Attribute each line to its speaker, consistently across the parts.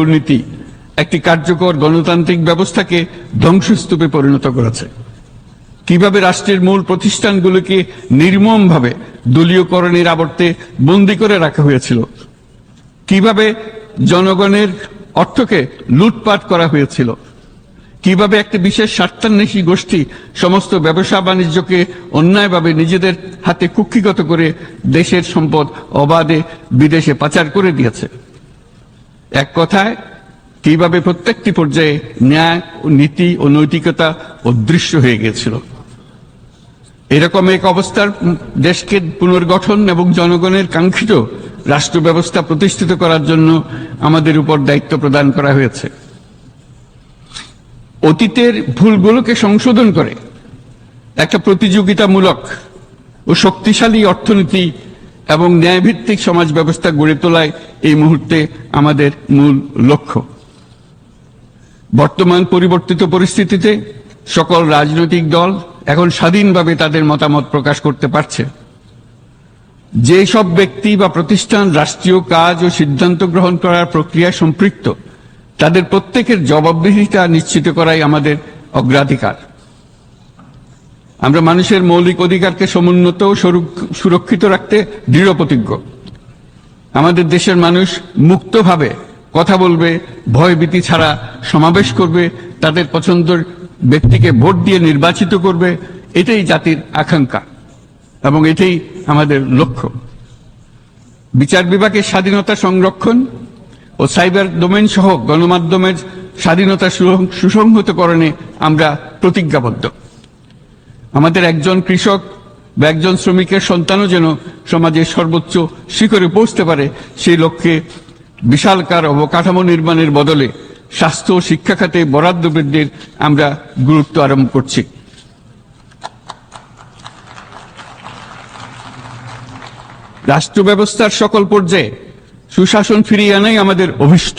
Speaker 1: দুর্নীতি একটি কার্যকর গণতান্ত্রিক ব্যবস্থাকে ধ্বংসস্তূপে পরিণত করেছে। কীভাবে রাষ্ট্রের মূল প্রতিষ্ঠানগুলোকে নির্মমভাবে দলীয়করণের আবর্তে বন্দী করে রাখা হয়েছিল? কীভাবে জনগণের অর্থকে লুটপাট করা হয়েছিল? কীভাবে একটি বিশেষ স্বার্থান্বেষী গোষ্ঠী সমস্ত ব্যবসা বাণিজ্যকে অন্যায়ভাবে নিজেদের হাতে কুক্ষিগত করে দেশের সম্পদ অবাধে বিদেশে পাচার করে দিয়েছে? এক কথায়, কীভাবে প্রত্যেকটি পর্যায়ে ন্যায় ও নীতি ও নৈতিকতা অদৃশ্য হয়ে গিয়েছিল। এরকম এক অবস্থার দেশকে পুনর্গঠন এবং জনগণের কাঙ্ক্ষিত রাষ্ট্র ব্যবস্থা প্রতিষ্ঠিত করার জন্য আমাদের উপর দায়িত্ব প্রদান করা হয়েছে। অতীতের ভুলগুলোকে সংশোধন করে একটা প্রতিযোগিতামূলক ও শক্তিশালী অর্থনীতি এবং ন্যায়ভিত্তিক সমাজ ব্যবস্থা গড়ে তোলায় এই মুহূর্তে আমাদের মূল লক্ষ্য। বর্তমান পরিবর্তিত পরিস্থিতিতে সকল রাজনৈতিক দল এখন স্বাধীনভাবে তাদের মতামত প্রকাশ করতে পারছে। যে সব ব্যক্তি বা প্রতিষ্ঠান রাষ্ট্রীয় কাজ ও সিদ্ধান্ত গ্রহণ করার প্রক্রিয়া সম্পৃক্ত, তাদের প্রত্যেকের জবাবদিহিতা নিশ্চিত করাই আমাদের অগ্রাধিকার। আমরা মানুষের মৌলিক অধিকারকে সমুন্নত ও সুরক্ষিত রাখতে দৃঢ় প্রতিজ্ঞ। আমাদের দেশের মানুষ মুক্তভাবে কথা বলবে ভয়ভীতি ছাড়া সমাবেশ করবে, তাদের পছন্দের ব্যক্তিকে ভোট দিয়ে নির্বাচিত করবে, এটাই জাতির আকাঙ্ক্ষা এবং এটাই আমাদের লক্ষ্য। বিচার বিভাগের স্বাধীনতা সংরক্ষণ ও সাইবার ডোমেন সহ গণমাধ্যমের স্বাধীনতা সুসংহতকরণে আমরা প্রতিজ্ঞাবদ্ধ। আমাদের একজন কৃষক বা একজন শ্রমিকের সন্তানও যেন সমাজের সর্বোচ্চ শিখরে পৌঁছতে পারে, সেই লক্ষ্যে বিশালকার অবকাঠামো নির্মাণের বদলে স্বাস্থ্য ও শিক্ষা খাতে বরাদ্দ বৃদ্ধির আমরা গুরুত্ব আরম্ভ করছি। রাষ্ট্র ব্যবস্থার সকল পর্যায়ে সুশাসন ফিরিয়ে আনাই আমাদের অভিষ্ট।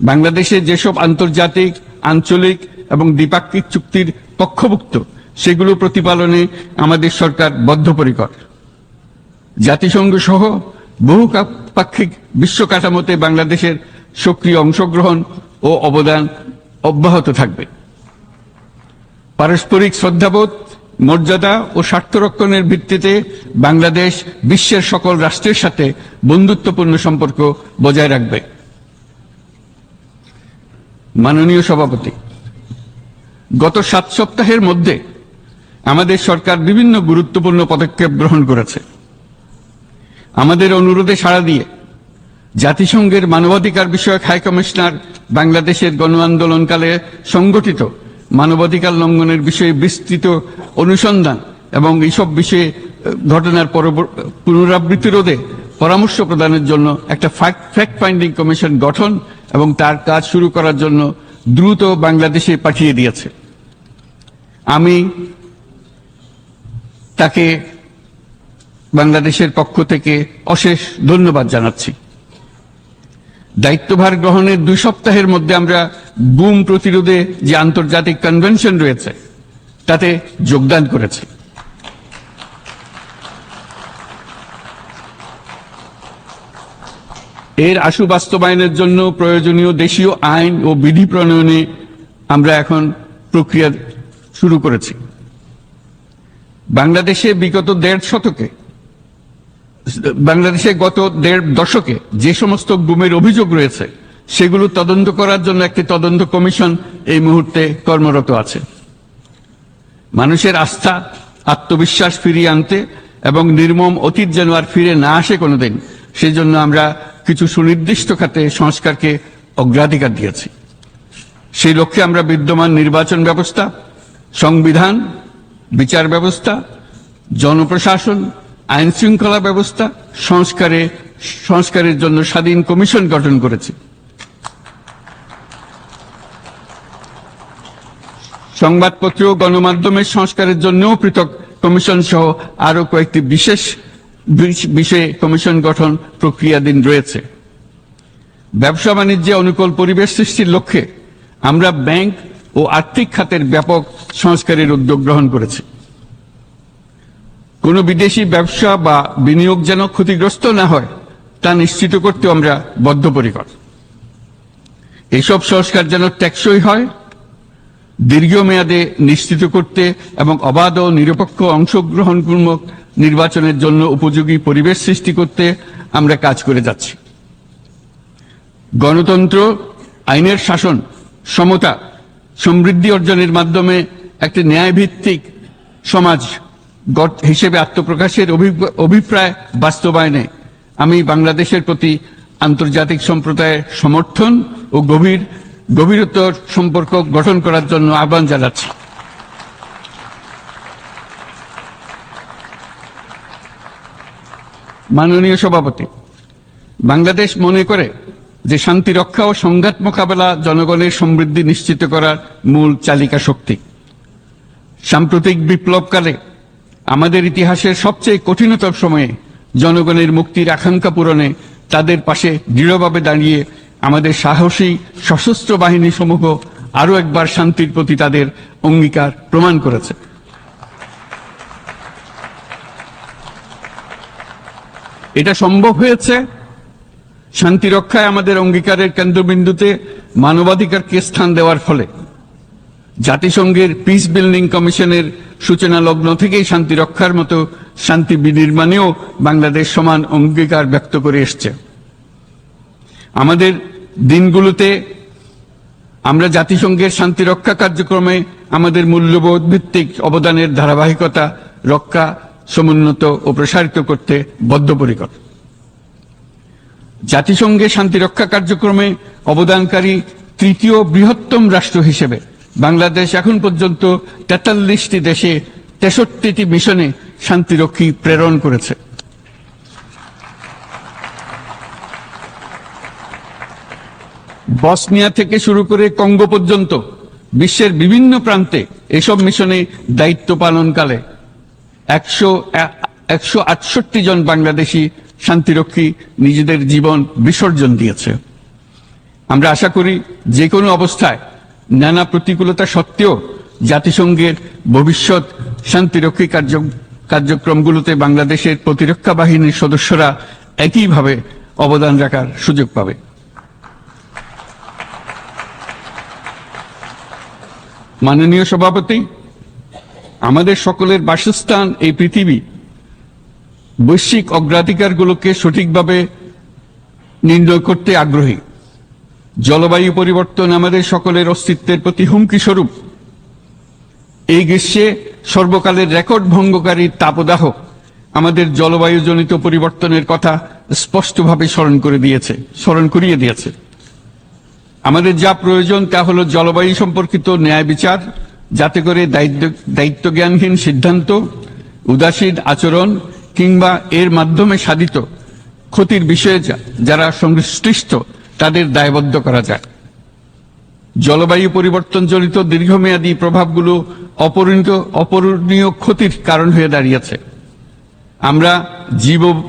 Speaker 1: বাংলাদেশে যেসব আন্তর্জাতিক, আঞ্চলিক এবং দ্বিপাক্ষিক চুক্তির পক্ষভুক্ত, সেগুলো প্রতিপালনে আমাদের সরকার বদ্ধপরিকর। জাতিসংঘ সহ বহু পাক্ষিক বিশ্ব কাঠামোতে বাংলাদেশের সক্রিয় অংশগ্রহণ ও অবদান অব্যাহত থাকবে। পারস্পরিক শ্রদ্ধাবোধ, মর্যাদা ও স্বার্থরক্ষণের ভিত্তিতে বাংলাদেশ বিশ্বের সকল রাষ্ট্রের সাথে বন্ধুত্বপূর্ণ সম্পর্ক বজায় রাখবে। মাননীয় সভাপতি গত সাত সপ্তাহের মধ্যে আমাদের সরকার বিভিন্ন গুরুত্বপূর্ণ পদক্ষেপ গ্রহণ করেছে। আমাদের অনুরোধে সাড়া দিয়ে জাতিসংঘের মানবাধিকার বিষয়ক হাই কমিশনার বাংলাদেশের গণ আন্দোলনকালে সংগঠিত মানবাধিকার লঙ্ঘনের বিষয়ে বিস্তৃত অনুসন্ধান এবং এইসব বিষয়ে ঘটনার পুনরাবৃত্তি রোধে পরামর্শ প্রদানের জন্য একটা ফ্যাক্ট ফাইন্ডিং কমিশন গঠন এবং তার কাজ শুরু করার জন্য দ্রুত বাংলাদেশে পাঠিয়ে দিয়েছে। আমি তাকে বাংলাদেশের পক্ষ থেকে অশেষ ধন্যবাদ জানাচ্ছি। দায়িত্বভার গ্রহণের দুই সপ্তাহের মধ্যে আমরা বুম প্রতিরোধে যে আন্তর্জাতিক কনভেনশন রয়েছে, তাতে যোগদান করেছি। এর আশু বাস্তবায়নের জন্য প্রয়োজনীয় দেশীয় আইন ও বিধি প্রণয়নে আমরা এখন প্রক্রিয়া শুরু করেছি। বাংলাদেশে বিগত দেড় শতকে, বাংলাদেশে গত দেড় দশকে যে সমস্ত গুমের অভিযোগ রয়েছে, সেগুলো তদন্ত করার জন্য একটি তদন্ত কমিশন এই মুহূর্তে কর্মরত আছে। মানুষের আস্থা, আত্মবিশ্বাস ফিরিয়ে আনতে এবং নির্মম অতীত যেন আর ফিরে না আসে কোনোদিন সেই জন্য আমরা কিছু সুনির্দিষ্ট খাতে সংস্কারকে অগ্রাধিকার দিয়েছি। সেই লক্ষ্যে আমরা বিদ্যমান নির্বাচন ব্যবস্থা, সংবিধান, বিচার ব্যবস্থা, জনপ্রশাসন, আইন শৃঙ্খলা ব্যবস্থা, সংস্কারে, সংস্কারের জন্য স্বাধীন কমিশন গঠন করেছি। সংবাদপত্র গণমাধ্যমের সংস্কারের জন্যও পৃথক কমিশন সহ আরও কয়েকটি বিশেষ বিষয়ে কমিশন গঠন প্রক্রিয়াধীন রয়েছে। ব্যবসা বাণিজ্যে অনুকূল পরিবেশ সৃষ্টির লক্ষ্যে আমরা ব্যাংক ও আর্থিক খাতের ব্যাপক সংস্কারের উদ্যোগ গ্রহণ করেছি। কোনো বিদেশি ব্যবসা বা বিনিয়োগ যেন ক্ষতিগ্রস্ত না হয়, তা নিশ্চিত করতে আমরা বদ্ধপরিকর। এসব সংস্কার যেন টেকসই হয়, দীর্ঘমেয়াদে নিশ্চিত করতে এবং অবাধ ও নিরপেক্ষ অংশগ্রহণপূর্বক নির্বাচনের জন্য উপযোগী পরিবেশ সৃষ্টি করতে আমরা কাজ করে যাচ্ছি। গণতন্ত্র, আইনের শাসন, সমতা, সমৃদ্ধি অর্জনের মাধ্যমে একটি ন্যায়ভিত্তিক সমাজ হিসেবে আত্মপ্রকাশের অভি- অভিপ্রায় বাস্তবায়নে আমি বাংলাদেশের প্রতি আন্তর্জাতিক সম্প্রদায়ের সমর্থন ও গভীর, গভীরতর সম্পর্ক গঠন করার জন্য আহ্বান জানাচ্ছি। মাননীয় সভাপতি, বাংলাদেশ মনে করে যে শান্তি রক্ষা ও সংঘাত মোকাবেলা জনগণের সমৃদ্ধি নিশ্চিত করার মূল চালিকা শক্তি। সাম্প্রতিক বিপ্লবকালে আমাদের ইতিহাসের সবচেয়ে কঠিনতম সময়ে জনগণের মুক্তির আকাঙ্ক্ষা পূরণে তাদের পাশে দৃঢ়ভাবে দাঁড়িয়ে আমাদের সাহসী সশস্ত্র বাহিনী সমূহ আরও একবার শান্তির প্রতি তাদের অঙ্গীকার প্রমাণ করেছে। এটা সম্ভব হয়েছে? শান্তি রক্ষায় আমাদের অঙ্গীকারের কেন্দ্রবিন্দুতে মানবাধিকারকে স্থান দেওয়ার ফলে? জাতিসংঘের পিস বিল্ডিং কমিশনের সূচনা লগ্ন থেকেই শান্তি রক্ষার মতো শান্তি বিনির্মাণেও বাংলাদেশ সমান অঙ্গীকার ব্যক্ত করে এসছে। আমাদের দিনগুলোতে আমরা জাতিসংঘের শান্তি রক্ষা কার্যক্রমে আমাদের মূল্যবোধ ভিত্তিক অবদানের ধারাবাহিকতা, রক্ষা সমুন্নত ও প্রসারিত করতে বদ্ধপরিকর। জাতিসংঘের শান্তি রক্ষা কার্যক্রমে অবদানকারী তৃতীয় বৃহত্তম রাষ্ট্র হিসেবে বাংলাদেশ এখন পর্যন্ত তেতাল্লিশটি দেশে তেষট্টিটি মিশনে শান্তিরক্ষী প্রেরণ করেছে। বসনিয়া থেকে শুরু করে কঙ্গো পর্যন্ত বিশ্বের বিভিন্ন প্রান্তে এসব মিশনে দায়িত্ব পালনকালে একশো একশো আটষট্টি জন বাংলাদেশি শান্তিরক্ষী নিজেদের জীবন বিসর্জন দিয়েছে। আমরা আশা করি যে কোনো অবস্থায় নানা প্রতিকূলতা সত্ত্বেও জাতিসংঘের ভবিষ্যৎ শান্তিরক্ষী কার্য, কার্যক্রমগুলোতে বাংলাদেশের প্রতিরক্ষা বাহিনীর সদস্যরা একইভাবে অবদান রাখার সুযোগ পাবে। মাননীয় সভাপতি আমাদের সকলের বাসস্থান এই পৃথিবী। বৈশ্বিক অগ্রাধিকারগুলোকে সঠিকভাবে নির্ণয় করতে আগ্রহী। জলবায়ু পরিবর্তন আমাদের সকলের অস্তিত্বের প্রতি হুমকি স্বরূপ। এই গ্রীষ্মে সর্বকালের রেকর্ড ভঙ্গকারী তাপদাহ আমাদের জলবায়ুজনিত পরিবর্তনের কথা স্পষ্টভাবে স্মরণ করে দিয়েছে, স্মরণ করিয়ে দিয়েছে। আমাদের যা প্রয়োজন তা হল জলবায়ু সম্পর্কিত ন্যায় বিচার যাতে করে দায়িত্ব দায়িত্ব জ্ঞানহীন সিদ্ধান্ত, উদাসীন আচরণ কিংবা এর মাধ্যমে সাধিত ক্ষতির বিষয়ে যারা সংশ্লিষ্ট, তাদের দায়বদ্ধ করা যায়। জলবায়ু পরিবর্তনজনিত দীর্ঘমেয়াদী প্রভাবগুলো অপরিণত, অপূরণীয় ক্ষতির কারণ হয়ে দাঁড়িয়েছে। আমরা জীব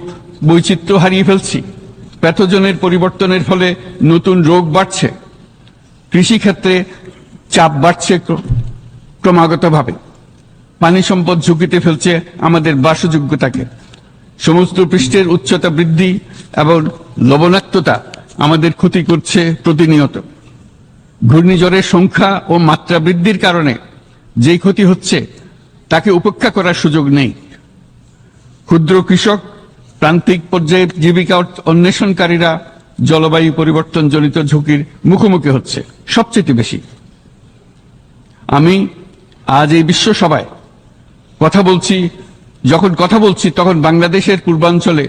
Speaker 1: বৈচিত্র্য হারিয়ে ফেলছি। প্যাথোজনের পরিবর্তনের ফলে নতুন রোগ বাড়ছে। কৃষিক্ষেত্রে চাপ বাড়ছে ক্রমাগতভাবে। পানি সম্পদ ঝুঁকিতে ফেলছে আমাদের বাসযোগ্যতাকে। সমুদ্র পৃষ্ঠের উচ্চতা বৃদ্ধি এবং লবণাক্ততা আমাদের ক্ষতি করছে প্রতিনিয়ত। ঘূর্ণিঝড়ের সংখ্যা ও মাত্রা বৃদ্ধির কারণে যেই ক্ষতি হচ্ছে, তাকে উপেক্ষা করার সুযোগ নেই। ক্ষুদ্র কৃষক, প্রান্তিক পর্যায়ে জীবিকা অন্বেষণকারীরা জলবায়ু পরিবর্তনজনিত ঝুঁকির মুখোমুখি হচ্ছে, সবচেয়ে বেশি। আমি আজ এই বিশ্ব সভায় কথা বলছি, যখন কথা বলছি তখন বাংলাদেশের পূর্বাঞ্চলে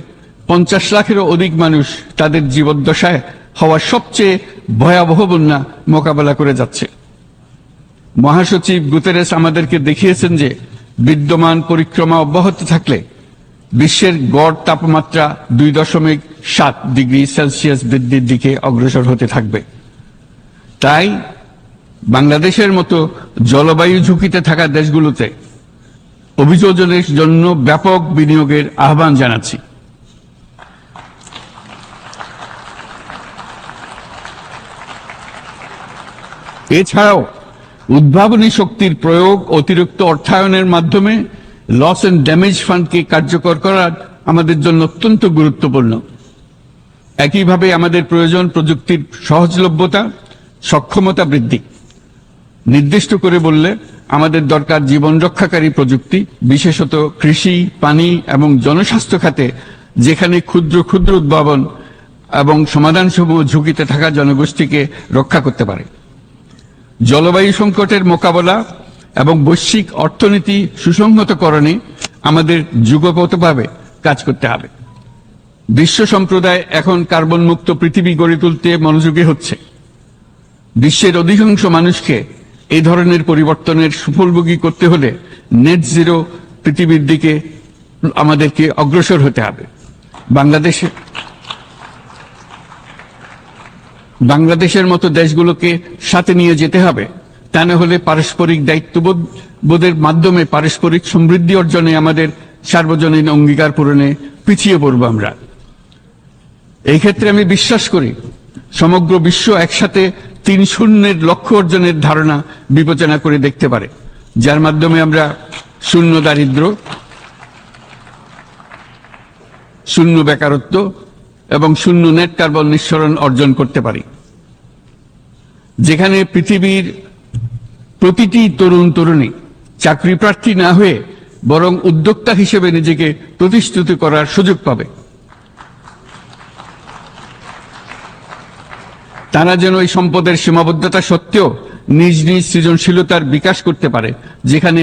Speaker 1: পঞ্চাশ লাখেরও অধিক মানুষ তাদের জীবদ্দশায় হওয়া সবচেয়ে ভয়াবহ বন্যা মোকাবেলা করে যাচ্ছে। মহাসচিব গুতেরেস আমাদেরকে দেখিয়েছেন যে বিদ্যমান পরিক্রমা অব্যাহত থাকলে বিশ্বের গড় তাপমাত্রা দুই দশমিক সাত ডিগ্রি সেলসিয়াস বৃদ্ধির দিকে অগ্রসর হতে থাকবে। তাই বাংলাদেশের মতো জলবায়ু ঝুঁকিতে থাকা দেশগুলোতে অভিযোজনের জন্য ব্যাপক বিনিয়োগের আহ্বান জানাচ্ছি। এছাড়াও উদ্ভাবনী শক্তির প্রয়োগ অতিরিক্ত অর্থায়নের মাধ্যমে লস এন্ড ড্যামেজ ফান্ডকে কার্যকর করা আমাদের জন্য অত্যন্ত গুরুত্বপূর্ণ। একইভাবে আমাদের প্রয়োজন প্রযুক্তির সহজলভ্যতা, সক্ষমতা বৃদ্ধি। নির্দিষ্ট করে বললে, আমাদের দরকার জীবন রক্ষাকারী প্রযুক্তি, বিশেষত কৃষি, পানি এবং জনস্বাস্থ্য খাতে, যেখানে ক্ষুদ্র ক্ষুদ্র উদ্ভাবন এবং সমাধানসমূহ ঝুঁকিতে থাকা জনগোষ্ঠীকে রক্ষা করতে পারে। জলবায়ু সংকটের মোকাবেলা এবং বৈশ্বিক অর্থনীতি সুসংহতকরণে আমাদের যুগপতভাবে কাজ করতে হবে। বিশ্ব সম্প্রদায় এখন কার্বন মুক্ত পৃথিবী গড়ে তুলতে মনোযোগী হচ্ছে। বিশ্বের অধিকাংশ মানুষকে এই ধরনের পরিবর্তনের সুফলভোগী করতে হলে নেট জিরো পৃথিবীর দিকে আমাদেরকে অগ্রসর হতে হবে। বাংলাদেশে বাংলাদেশের মতো দেশগুলোকে সাথে নিয়ে যেতে হবে, তা না হলে পারস্পরিক দায়িত্ববোধ, বোধের মাধ্যমে পারস্পরিক সমৃদ্ধি অর্জনে আমাদের সার্বজনীন অঙ্গীকার পূরণে পিছিয়ে পড়ব আমরা। এই ক্ষেত্রে আমি বিশ্বাস করি সমগ্র বিশ্ব একসাথে তিন শূন্যের লক্ষ্য অর্জনের ধারণা বিবেচনা করে দেখতে পারে, যার মাধ্যমে আমরা শূন্য দারিদ্র, শূন্য বেকারত্ব এবং শূন্য নেট কার্বন নিঃসরণ অর্জন করতে পারি। যেখানে পৃথিবীর প্রতিটি তরুণ তরুণী চাকরি প্রার্থী না হয়ে বরং উদ্যোক্তা হিসেবে নিজেকে প্রতিষ্ঠিত করার সুযোগ পাবে। তারা যেন এই সম্পদের সীমাবদ্ধতা সত্ত্বেও নিজ নিজ সৃজনশীলতার বিকাশ করতে পারে, যেখানে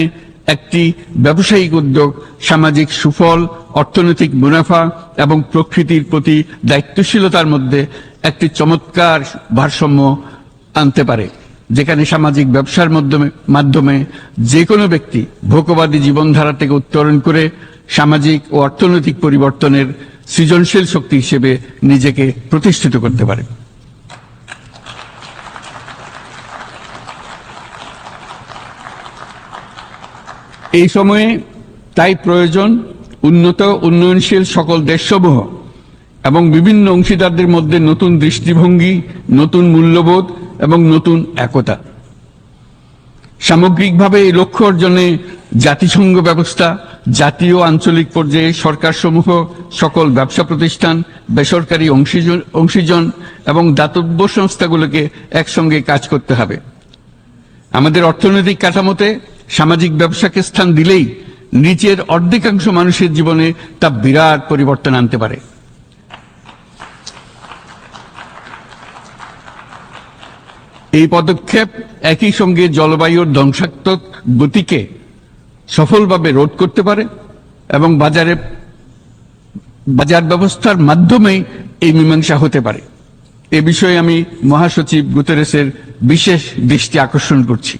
Speaker 1: একটি ব্যবসায়িক উদ্যোগ, সামাজিক সুফল, অর্থনৈতিক মুনাফা এবং প্রকৃতির প্রতি দায়িত্বশীলতার মধ্যে একটি চমৎকার ভারসাম্য আনতে পারে, যেখানে সামাজিক ব্যবসার মাধ্যমে মাধ্যমে যে কোনো ব্যক্তি ভোগবাদী জীবনধারা থেকে উত্তরণ করে সামাজিক ও অর্থনৈতিক পরিবর্তনের সৃজনশীল শক্তি হিসেবে নিজেকে প্রতিষ্ঠিত করতে পারে। এই সময়ে তাই প্রয়োজন উন্নত উন্নয়নশীল সকল দেশসমূহ এবং বিভিন্ন অংশীদারদের মধ্যে নতুন দৃষ্টিভঙ্গি, নতুন মূল্যবোধ এবং নতুন একতা। সামগ্রিকভাবে এই লক্ষ্য অর্জনে জাতিসংঘ ব্যবস্থা, জাতীয় আঞ্চলিক পর্যায়ে সরকারসমূহ, সকল ব্যবসা প্রতিষ্ঠান, বেসরকারি অংশীজন অংশীজন এবং দাতব্য সংস্থাগুলোকে একসঙ্গে কাজ করতে হবে। আমাদের অর্থনৈতিক কাঠামোতে সামাজিক ব্যবসাকে স্থান দিলেই নিচের অর্ধেকাংশ মানুষের জীবনে তা বিরাট পরিবর্তন আনতে পারে। এই পদক্ষেপ একই সঙ্গে জলবায়ুর ধ্বংসাত্মক গতিকে সফলভাবে রোধ করতে পারে এবং বাজারে বাজার ব্যবস্থার মাধ্যমেই এই মীমাংসা হতে পারে। এ বিষয়ে আমি মহাসচিব গুতেরেসের বিশেষ দৃষ্টি আকর্ষণ করছি।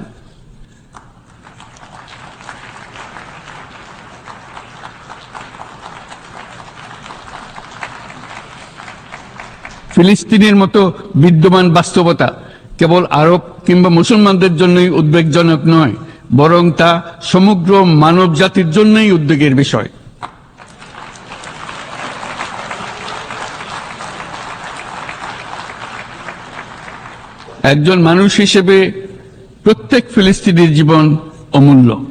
Speaker 1: ফিলিস্তিনের মতো বিদ্যমান বাস্তবতা কেবল আরব কিংবা মুসলমানদের জন্যই উদ্বেগজনক নয়, বরং তা সমগ্র মানব জাতির জন্যই উদ্বেগের বিষয়। একজন মানুষ হিসেবে প্রত্যেক ফিলিস্তিনির জীবন অমূল্য।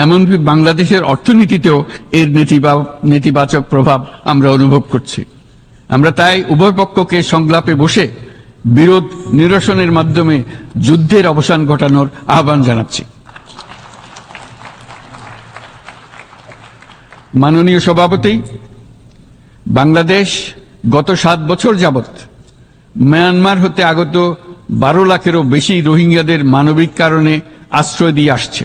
Speaker 1: এমনকি বাংলাদেশের অর্থনীতিতেও এর নেতিবা- নেতিবাচক প্রভাব আমরা অনুভব করছি। আমরা তাই উভয় পক্ষকে সংলাপে বসে বিরোধ নিরসনের মাধ্যমে যুদ্ধের অবসান ঘটানোর আহ্বান জানাচ্ছি। মাননীয় সভাপতি, বাংলাদেশ গত সাত বছর যাবৎ মায়ানমার হতে আগত বারো লাখেরও বেশি রোহিঙ্গাদের মানবিক কারণে আশ্রয় দিয়ে আসছে।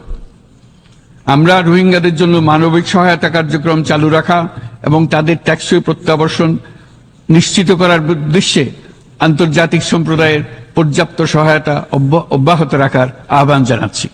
Speaker 1: আমরা রোহিঙ্গাদের জন্য মানবিক সহায়তা কার্যক্রম চালু রাখা এবং তাদের ট্যাক্সই প্রত্যাবর্ষণ নিশ্চিত করার উদ্দেশ্যে আন্তর্জাতিক সম্প্রদায়ের পর্যাপ্ত সহায়তা অব্য- অব্যাহত রাখার আহ্বান জানাচ্ছি।